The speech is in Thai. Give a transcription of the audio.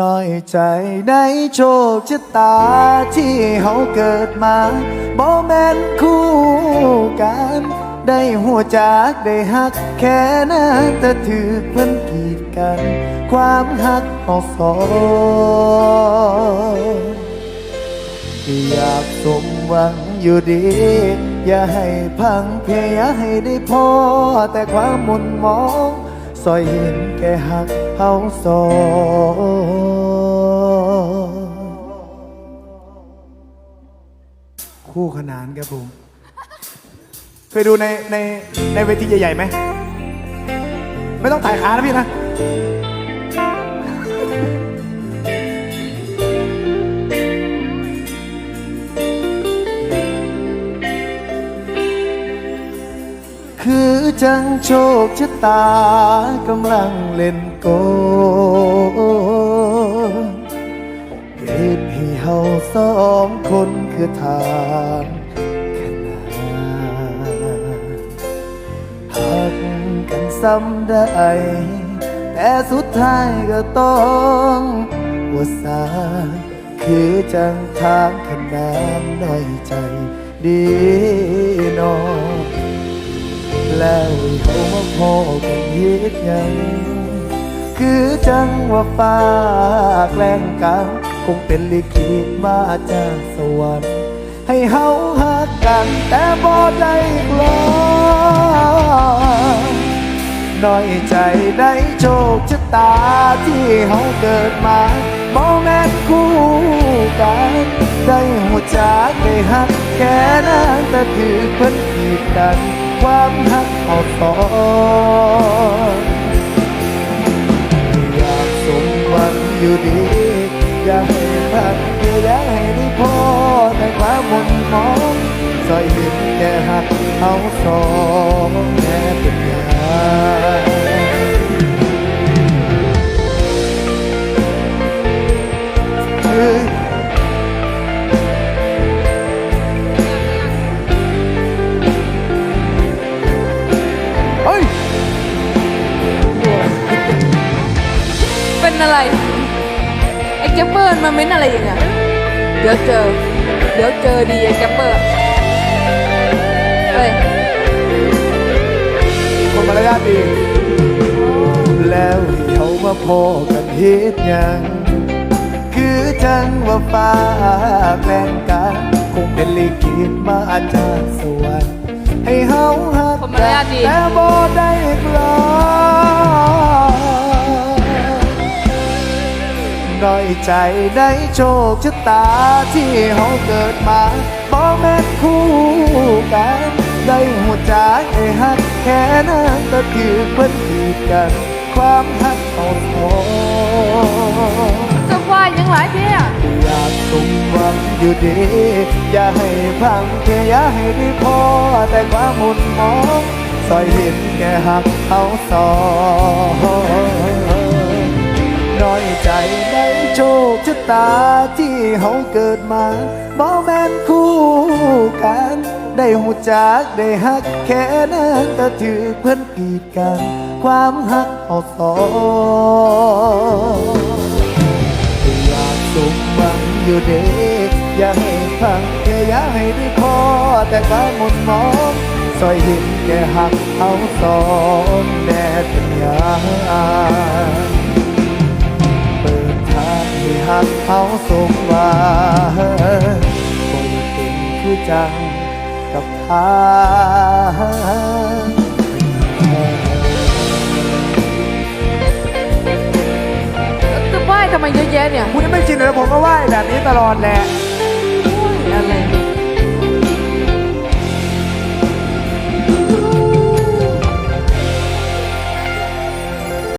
น้อยใจในโชคชะตาที่เฮาเกิดมาบ่แม่นคู่กัน ได้หัวจากได้หักแค่นั้นแต่ถือเพิ่นกีดกัน ความหักเอาสองอยากสมหวังอยู่ดี อย่าให้พังเพยอย่าให้ได้พอแต่ความมุนมองซอยเห็นแก่หัก เฮาสอคู่ขนานครับผม เคยดูในในในเวทีใหญ่ๆไหม ไม่ต้องถ่ายขานะพี่นะคือจังโชคชะตากำลังเล่นโก สองคนคือทางขนานหักกันซ้ำได้ แต่สุดท้ายก็ต้องว่าสาคือจังทางขนานน้อยใจดีนอแล้วเขามาพอกันเฮ็ดยัง คือจังว่าฟ้าแกล้งกัน คงเป็นลิขิตมาจากสวรรค์ให้เฮาหักกันแต่บ่ได้กลอนน้อยใจได้โชคชะตาที่เฮาเกิดมาบ่แม่นคู่กัน ได้หัวจากได้หักแค่นั้นแต่ถือเพิ่นขีดกัน ความหักเอาสองอยากสมหวังอยู่ดี ซอยเห็นแก่หักเอาสองแม่เป็นยาคือเฮ้ยเป็นอะไรไอ้แกปเปอร์มันเม้นอะไรอย่างเงี้ยเดี๋ยวเจอ เดี๋ยวเจอดีไอ้แกปเปอร์เฮ้ย คนมารยาทดีแล้วเขามาพอกันเฮ็ดหยัง คือจังว่าฟ้าแกล้งกันคงเป็นลิขิตมาจากสวรรค์ให้เฮาหักคนมารยาทดี แต่บ่ได้กลอนน้อยใจได้โชคชะตาที่เฮาเกิดมาบ่แม่นคู่กัน ได้หัวใจให้หักแค่นั้นแต่ถือเพิ่นขีดกัน ความหักเอาทองจะว่ายังหลายเที่ยอยากสมหวังอยู่ดี อย่าให้พังแค่อย่าให้ได้พอ แต่ความมุนมองซอยเห็นแก่หักเอาสองน้อยใจในโชคชะตาที่เฮาเกิดมาบ่แม่นคู่กัน ได้หูจากได้หักแค่นั้นก็ถือเพื่อนกีดกัน ความหักเอาสองอยากสุขหวังอยู่เด็กอย่าให้พังแค่อย่าให้ได้พอแต่ความมุนมองซอยห็นแก่หักเอาสองแน่เป็นยาเปิดทางให้หักเอาสมหวังคงเป็นคือจัง กับทางจะว่าทำไมเยอะแยะเนี่ย คุณไม่ชินเลยผมก็ไหว้แบบนี้ตลอดแหละอะไร